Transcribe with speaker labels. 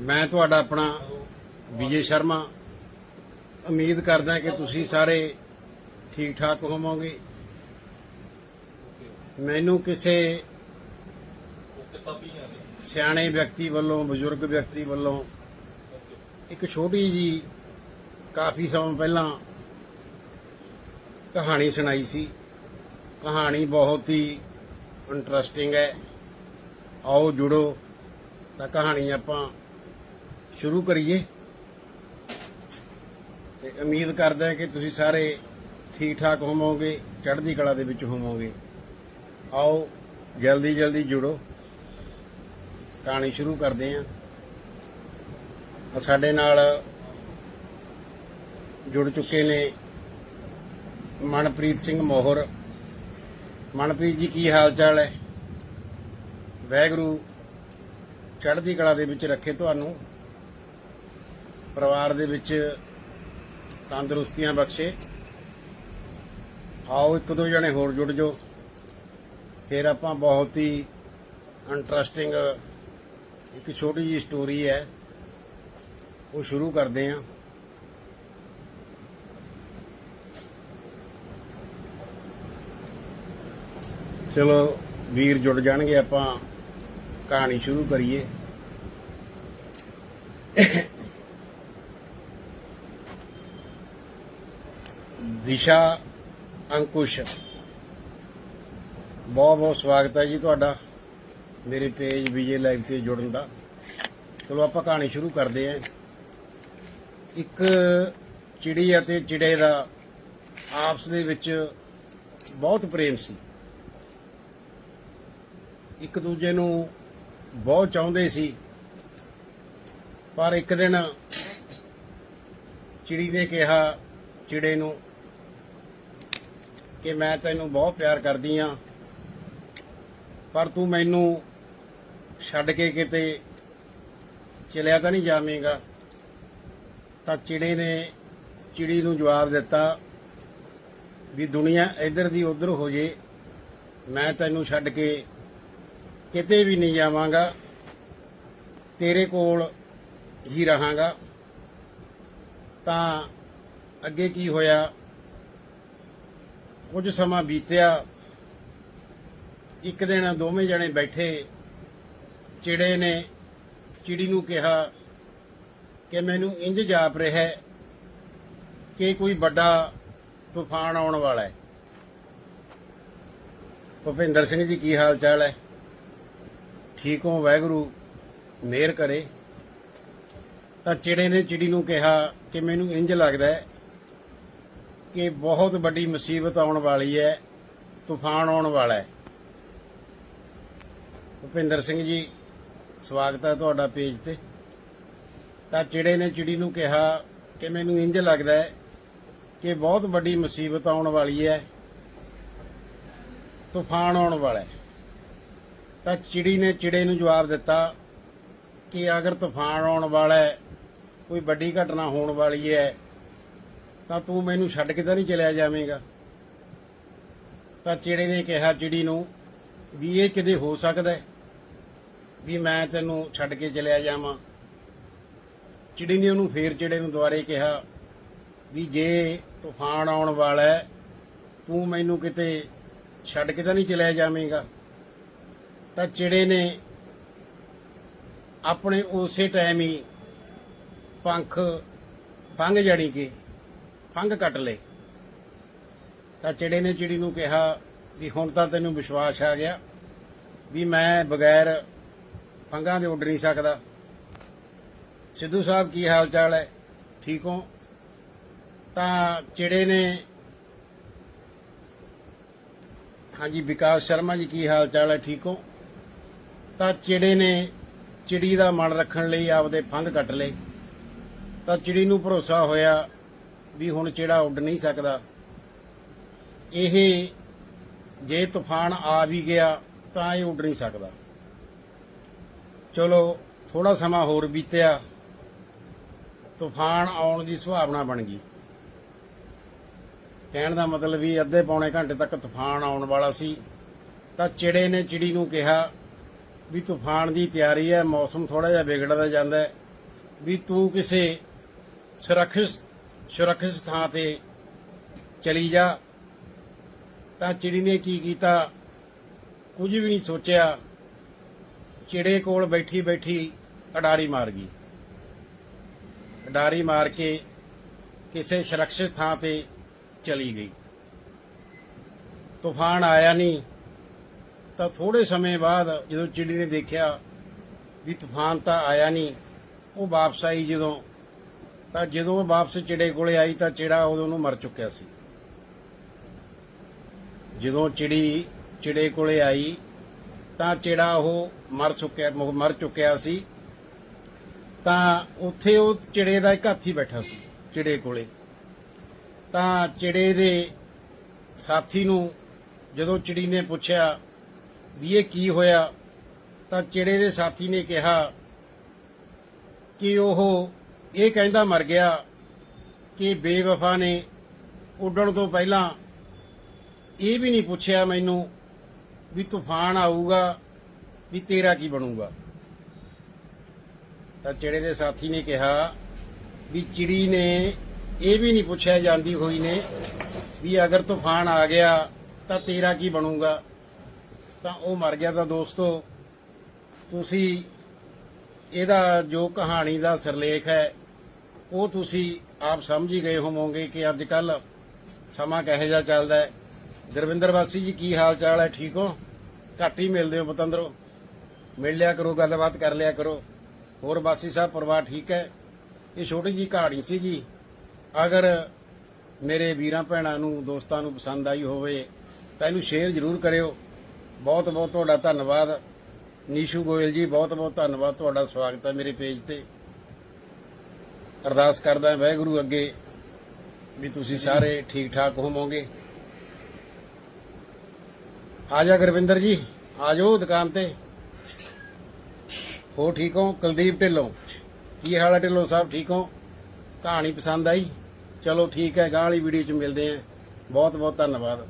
Speaker 1: ਮੈਂ ਤੁਹਾਡਾ ਆਪਣਾ ਵਿਜੇ ਸ਼ਰਮਾ। ਉਮੀਦ ਕਰਦਾ ਕਿ ਤੁਸੀਂ ਸਾਰੇ ਠੀਕ ਠਾਕ ਹੋਵੋਗੇ। ਮੈਨੂੰ ਕਿਸੇ ਸਿਆਣੇ ਵਿਅਕਤੀ ਵੱਲੋਂ, ਬਜ਼ੁਰਗ ਵਿਅਕਤੀ ਵੱਲੋਂ ਇੱਕ ਛੋਟੀ ਜੀ ਕਾਫੀ ਸਮਾਂ ਪਹਿਲਾਂ ਕਹਾਣੀ ਸੁਣਾਈ ਸੀ। ਕਹਾਣੀ ਬਹੁਤ ਹੀ ਇੰਟਰਸਟਿੰਗ ਹੈ। ਆਓ ਜੁੜੋ। ਤਾਂ ਕਹਾਣੀ ਆਪਾਂ ਸ਼ੁਰੂ ਕਰੀਏ। ਤੇ ਉਮੀਦ ਕਰਦਾ ਕਿ ਤੁਸੀਂ ਸਾਰੇ ਠੀਕ ਠਾਕ ਹੋਵੋਗੇ, ਚੜ੍ਹਦੀ ਕਲਾ ਦੇ ਵਿੱਚ ਹੋਵੋਗੇ। ਆਓ ਜਲਦੀ ਜਲਦੀ ਜੁੜੋ। ਕਹਾਣੀ ਸ਼ੁਰੂ ਕਰਦੇ ਹਾਂ ਆ ਸਾਡੇ ਨਾਲ ਜੁੜ ਚੁੱਕੇ ਨੇ ਮਨਪ੍ਰੀਤ ਸਿੰਘ ਮੋਹਰ। ਮਨਪ੍ਰੀਤ ਜੀ, ਕੀ ਹਾਲ ਚਾਲ ਹੈ? ਵੈਗਰੂ ਚੜ੍ਹਦੀ ਕਲਾ ਦੇ ਵਿੱਚ ਰੱਖੇ ਤੁਹਾਨੂੰ। ਪਰਿਵਾਰ ਦੇ ਵਿੱਚ ਤੰਦਰੁਸਤੀਆਂ ਬਖਸ਼ੇ। ਆਓ ਇੱਕ ਦੋ ਜਣੇ ਹੋਰ ਜੁੜ ਜਾਓ। ਫਿਰ ਆਪਾਂ ਬਹੁਤ ਹੀ ਇੰਟਰਸਟਿੰਗ ਇੱਕ ਛੋਟੀ ਜੀ ਸਟੋਰੀ ਹੈ। ਉਹ ਸ਼ੁਰੂ ਕਰਦੇ ਹਾਂ। ਚਲੋ ਵੀਰ ਜੁੜ ਜਾਣਗੇ, ਆਪਾਂ ਕਹਾਣੀ ਸ਼ੁਰੂ ਕਰੀਏ। ਦਿਸ਼ਾ ਅੰਕੁਸ਼। ਬਹੁਤ ਬਹੁਤ ਸਵਾਗਤ ਹੈ ਜੀ ਤੁਹਾਡਾ ਮੇਰੇ ਪੇਜ ਵਿਜੇ ਲਾਈਵ ਤੇ ਜੁੜਨ ਦਾ। ਚਲੋ ਆਪਾਂ ਕਹਾਣੀ ਸ਼ੁਰੂ ਕਰਦੇ ਹਾਂ। ਇੱਕ ਚਿੜੀ ਅਤੇ ਚਿੜੇ ਦਾ ਆਪਸ ਦੇ ਵਿੱਚ ਬਹੁਤ ਪ੍ਰੇਮ ਸੀ। ਇੱਕ ਦੂਜੇ ਨੂੰ ਬਹੁਤ ਚਾਹੁੰਦੇ ਸੀ। ਪਰ ਇੱਕ ਦਿਨ ਚਿੜੀ ਨੇ ਕਿਹਾ, ਚਿੜੇ ਨੂੰ ਕਿ ਮੈਂ ਤੈਨੂੰ ਬਹੁਤ ਪਿਆਰ ਕਰਦੀ ਆ ਪਰ ਤੂੰ ਮੈਨੂੰ ਛੱਡ ਕੇ ਕਿਤੇ ਚਲਿਆ ਤਾਂ ਨਹੀਂ ਜਾਵੇਂਗਾ। ਤਾਂ ਚਿੜੇ ਨੇ ਚਿੜੀ ਨੂੰ ਜਵਾਬ ਦਿੱਤਾ ਵੀ ਦੁਨੀਆ ਇੱਧਰ ਦੀ ਉੱਧਰ ਹੋ ਜੇ, ਮੈਂ ਤੈਨੂੰ ਛੱਡ ਕੇ ਕਿਤੇ ਵੀ ਨਹੀਂ ਜਾਵਾਂਗਾ। ਤੇਰੇ ਕੋਲ ਹੀ ਰਹਾਂਗਾ। ਤਾਂ ਅੱਗੇ ਕੀ ਹੋਇਆ? ਕੁਝ ਸਮਾਂ ਬੀਤਿਆ। ਇੱਕ ਦਿਨ ਦੋਵੇਂ ਜਣੇ ਬੈਠੇ। ਚਿੜੇ ਨੇ ਚਿੜੀ ਨੂੰ ਕਿਹਾ ਕਿ ਮੈਨੂੰ ਇੰਜ ਜਾਪ ਰਿਹਾ ਹੈ ਕਿ ਕੋਈ ਵੱਡਾ ਤੂਫਾਨ ਆਉਣ ਵਾਲਾ ਹੈ। ਭੁਪਿੰਦਰ ਸਿੰਘ ਜੀ ਕੀ ਹਾਲ ਚਾਲ ਹੈ? ਠੀਕ ਹੋ ਵਾਹਿਗੁਰੂ, ਮਿਹਰ ਕਰੇ। ਤਾਂ ਚਿੜੇ ਨੇ ਚਿੜੀ ਨੂੰ ਕਿਹਾ ਕਿ ਮੈਨੂੰ ਇੰਜ ਲੱਗਦਾ ਹੈ ਕਿ ਬਹੁਤ ਵੱਡੀ ਮੁਸੀਬਤ ਆਉਣ ਵਾਲੀ ਹੈ, ਤੂਫਾਨ ਆਉਣ ਵਾਲਾ ਹੈ। ਭੁਪਿੰਦਰ ਸਿੰਘ ਜੀ, ਸਵਾਗਤ ਹੈ ਤੁਹਾਡਾ ਪੇਜ ਤੇ। ਤਾਂ ਚਿੜੇ ਨੇ ਚਿੜੀ ਨੂੰ ਕਿਹਾ ਕਿ ਮੈਨੂੰ ਇੰਜ ਲੱਗਦਾ ਹੈ ਕਿ ਬਹੁਤ ਵੱਡੀ ਮੁਸੀਬਤ ਆਉਣ ਵਾਲੀ ਹੈ, ਤੂਫਾਨ ਆਉਣ ਵਾਲਾ ਹੈ। ਤਾਂ ਚਿੜੀ ਨੇ ਚਿੜੇ ਨੂੰ ਜਵਾਬ ਦਿੱਤਾ ਕਿ ਅਗਰ ਤੂਫਾਨ ਆਉਣ ਵਾਲਾ ਹੈ, ਕੋਈ ਵੱਡੀ ਘਟਨਾ ਹੋਣ ਵਾਲੀ ਹੈ ਤਾਂ ਤੂੰ ਮੈਨੂੰ ਛੱਡ ਕੇ ਤਾਂ ਨਹੀਂ ਚਲਿਆ ਜਾਵੇਂਗਾ। ਤਾਂ ਚਿੜੇ ਨੇ ਕਿਹਾ ਚਿੜੀ ਨੂੰ ਵੀ ਇਹ ਕਿਤੇ ਹੋ ਸਕਦਾ ਹੈ ਵੀ ਮੈਂ ਤੈਨੂੰ ਛੱਡ ਕੇ ਚਲਿਆ ਜਾਵਾਂ। ਚਿੜੀ ਨੇ ਉਹਨੂੰ ਫੇਰ ਚਿੜੇ ਨੂੰ ਦੁਬਾਰੇ ਕਿਹਾ ਵੀ ਜੇ ਤੂਫਾਨ ਆਉਣ ਵਾਲਾ ਹੈ, ਤੂੰ ਮੈਨੂੰ ਕਿਤੇ ਛੱਡ ਕੇ ਤਾਂ ਨਹੀਂ ਚਲਿਆ ਜਾਵੇਂਗਾ। ਤਾਂ ਚਿੜੇ ਨੇ ਆਪਣੇ ਉਸੇ ਟਾਈਮ ਹੀ ਪੰਖ ਫੰਗ ਜਾਣੀ ਕਿ ਫੰਗ ਕੱਟ ਲਏ। ਤਾਂ ਚਿੜੇ ਨੇ ਚਿੜੀ ਨੂੰ ਕਿਹਾ ਵੀ ਹੁਣ ਤਾਂ ਤੈਨੂੰ ਵਿਸ਼ਵਾਸ ਆ ਗਿਆ ਵੀ ਮੈਂ ਬਗੈਰ ਫੰਗਾਂ ਦੇ ਉੱਡ ਨਹੀਂ ਸਕਦਾ। ਸਿੱਧੂ ਸਾਹਿਬ ਕੀ ਹਾਲ ਚਾਲ ਹੈ? ਠੀਕ ਹੋ? ਤਾਂ ਚਿੜੇ ਨੇ ਹਾਂਜੀ, ਵਿਕਾਸ ਸ਼ਰਮਾ ਜੀ ਕੀ ਹਾਲ ਚਾਲ ਹੈ? ਠੀਕ ਹੋ? ਤਾਂ ਚਿੜੇ ਨੇ ਚਿੜੀ ਦਾ ਮਨ ਰੱਖਣ ਲਈ ਆਪਦੇ ਫੰਗ ਕੱਟ ਲਏ। ਤਾਂ ਚਿੜੀ ਨੂੰ ਭਰੋਸਾ ਹੋਇਆ ਵੀ ਹੁਣ ਚਿੜਾ ਉੱਡ ਨਹੀਂ ਸਕਦਾ। ਇਹ ਜੇ ਤੂਫਾਨ ਆ ਵੀ ਗਿਆ ਤਾਂ ਇਹ ਉੱਡ ਨਹੀਂ ਸਕਦਾ। ਚਲੋ ਥੋੜਾ ਸਮਾਂ ਹੋਰ ਬੀਤਿਆ। ਤੂਫਾਨ ਆਉਣ ਦੀ ਸੁਭਾਵਨਾ ਬਣ ਗਈ। ਕਹਿਣ ਦਾ ਮਤਲਬ ਵੀ ਅੱਧੇ ਪੌਣੇ ਘੰਟੇ ਤੱਕ ਤੂਫਾਨ ਆਉਣ ਵਾਲਾ ਸੀ। ਤਾਂ ਚਿੜੇ ਨੇ ਚਿੜੀ ਨੂੰ ਕਿਹਾ ਵੀ ਤੂਫਾਨ ਦੀ ਤਿਆਰੀ ਹੈ, ਮੌਸਮ ਥੋੜਾ ਜਿਹਾ ਵਿਗੜਦਾ ਜਾਂਦਾ ਹੈ। ਵੀ ਤੂੰ ਕਿਸੇ ਸੁਰੱਖਿਅਤ ਸੁਰੱਖਿਅਤ ਥਾਂ ਤੇ ਚਲੀ ਜਾ, ਤਾਂ ਚਿੜੀ ਨੇ ਕੀ ਕੀਤਾ? ਕੁਝ ਵੀ ਨਹੀਂ ਸੋਚਿਆ। ਚਿੜੇ ਕੋਲ ਬੈਠੀ ਬੈਠੀ ਅਡਾਰੀ ਮਾਰ ਗਈ। ਅਡਾਰੀ ਮਾਰ ਕੇ ਕਿਸੇ ਸੁਰੱਖਿਅਤ ਥਾਂ ਤੇ ਚਲੀ ਗਈ। ਤੂਫਾਨ ਆਇਆ ਨਹੀਂ, ਤਾਂ ਥੋੜੇ ਸਮੇਂ ਬਾਅਦ ਜਦੋਂ ਚਿੜੀ ਨੇ ਦੇਖਿਆ ਵੀ ਤੂਫਾਨ ਤਾਂ ਆਇਆ ਨਹੀਂ, ਉਹ ਵਾਪਸ ਆਈ ਜਦੋਂ ਤਾਂ ਜਦੋਂ ਵਾਪਸ ਚਿੜੇ ਕੋਲੇ ਆਈ ਤਾਂ ਚਿੜਾ ਉਦੋਂ ਨੂੰ ਮਰ ਚੁੱਕਿਆ ਸੀ। ਜਦੋਂ ਚਿੜੀ ਚਿੜੇ ਕੋਲੇ ਆਈ ਤਾਂ ਚਿੜਾ ਉਹ ਮਰ ਚੁੱਕਿਆ ਮਰ ਚੁੱਕਿਆ ਸੀ। ਤਾਂ ਉੱਥੇ ਉਹ ਚਿੜੇ ਦਾ ਇੱਕ ਹਾਥੀ ਬੈਠਾ ਸੀ, ਚਿੜੇ ਕੋਲੇ। ਤਾਂ ਚਿੜੇ ਦੇ ਸਾਥੀ ਨੂੰ ਜਦੋਂ ਚਿੜੀ ਨੇ ਪੁੱਛਿਆ ਵੀ ਇਹ ਕੀ ਹੋਇਆ, ਤਾਂ ਚਿੜੇ ਦੇ ਸਾਥੀ ਨੇ ਕਿਹਾ ਕਿ ਉਹ ਇਹ ਕਹਿੰਦਾ ਮਰ ਗਿਆ ਕਿ ਬੇਵਫਾ ਨੇ ਉੱਡਣ ਤੋਂ ਪਹਿਲਾਂ ਇਹ ਵੀ ਨਹੀਂ ਪੁੱਛਿਆ ਮੈਨੂੰ ਵੀ ਤੂਫਾਨ ਆਊਗਾ ਵੀ ਤੇਰਾ ਕੀ ਬਣੂਗਾ। ਤਾਂ ਚਿੜੇ ਦੇ ਸਾਥੀ ਨੇ ਕਿਹਾ ਵੀ ਚਿੜੀ ਨੇ ਇਹ ਵੀ ਨਹੀਂ ਪੁੱਛਿਆ, ਜਾਂਦੀ ਹੋਈ ਨੇ ਵੀ ਅਗਰ ਤੂਫਾਨ ਆ ਗਿਆ ਤਾਂ ਤੇਰਾ ਕੀ ਬਣੂਗਾ। ਤਾਂ ਉਹ ਮਰ ਗਿਆ। ਤਾਂ ਦੋਸਤੋ, ਤੁਸੀਂ ਇਹਦਾ ਜੋ ਕਹਾਣੀ ਦਾ ਸਿਰਲੇਖ ਹੈ, ਉਹ ਤੁਸੀਂ ਆਪ ਸਮਝ ਹੀ ਗਏ ਹੋਵੋਗੇ ਕਿ ਅੱਜ ਕੱਲ ਸਮਾਂ ਕਿਹੋ ਜਿਹਾ ਚੱਲਦਾ ਹੈ। ਗੁਰਵਿੰਦਰ ਵਾਸੀ ਜੀ, ਕੀ ਹਾਲ ਚਾਲ ਹੈ? ਠੀਕ ਹੋ? ਘੱਟ ਹੀ ਮਿਲਦੇ ਹੋ ਪਤੰਦਰੋ। ਮਿਲ ਲਿਆ ਕਰੋ, ਗੱਲਬਾਤ ਕਰ ਲਿਆ ਕਰੋ। ਹੋਰ ਵਾਸੀ ਸਾਹਿਬ, ਪਰਿਵਾਰ ਠੀਕ ਹੈ? ਇਹ ਛੋਟੀ ਜੀ ਕਹਾਣੀ ਸੀਗੀ, ਅਗਰ ਮੇਰੇ ਵੀਰਾਂ ਭੈਣਾਂ ਨੂੰ, ਦੋਸਤਾਂ ਨੂੰ ਪਸੰਦ ਆਈ ਹੋਵੇ, ਤਾਂ ਇਹਨੂੰ ਸ਼ੇਅਰ ਜ਼ਰੂਰ ਕਰਿਓ। ਬਹੁਤ ਬਹੁਤ ਤੁਹਾਡਾ ਧੰਨਵਾਦ। ਨੀਸ਼ੂ ਗੋਇਲ ਜੀ, ਬਹੁਤ ਬਹੁਤ ਧੰਨਵਾਦ ਤੁਹਾਡਾ ਸਵਾਗਤ ਹੈ ਮੇਰੇ ਪੇਜ ਤੇ। ਅਰਦਾਸ ਕਰਦਾ ਹਾਂ ਵਾਹਿਗੁਰੂ ਅੱਗੇ ਵੀ ਤੁਸੀਂ ਸਾਰੇ ਠੀਕ ਠਾਕ ਹੋਵੋਗੇ। ਆ ਜਾ ਗੁਰਵਿੰਦਰ ਜੀ, ਆ ਜਾਓ ਦੁਕਾਨ ਤੇ। ਹੋ ਠੀਕ ਹੋ? ਕੁਲਦੀਪ ਢਿੱਲੋਂ। ਕੀ ਹਾਲ ਹੈ ਢਿੱਲੋਂ ਸਾਹਿਬ, ਠੀਕ ਹੋ? ਕਹਾਣੀ ਪਸੰਦ ਆਈ? ਚਲੋ ਠੀਕ ਹੈ ਗਾਂ ਵਾਲੀ ਵੀਡੀਓ 'ਚ ਮਿਲਦੇ ਆਂ ਬਹੁਤ ਬਹੁਤ ਧੰਨਵਾਦ।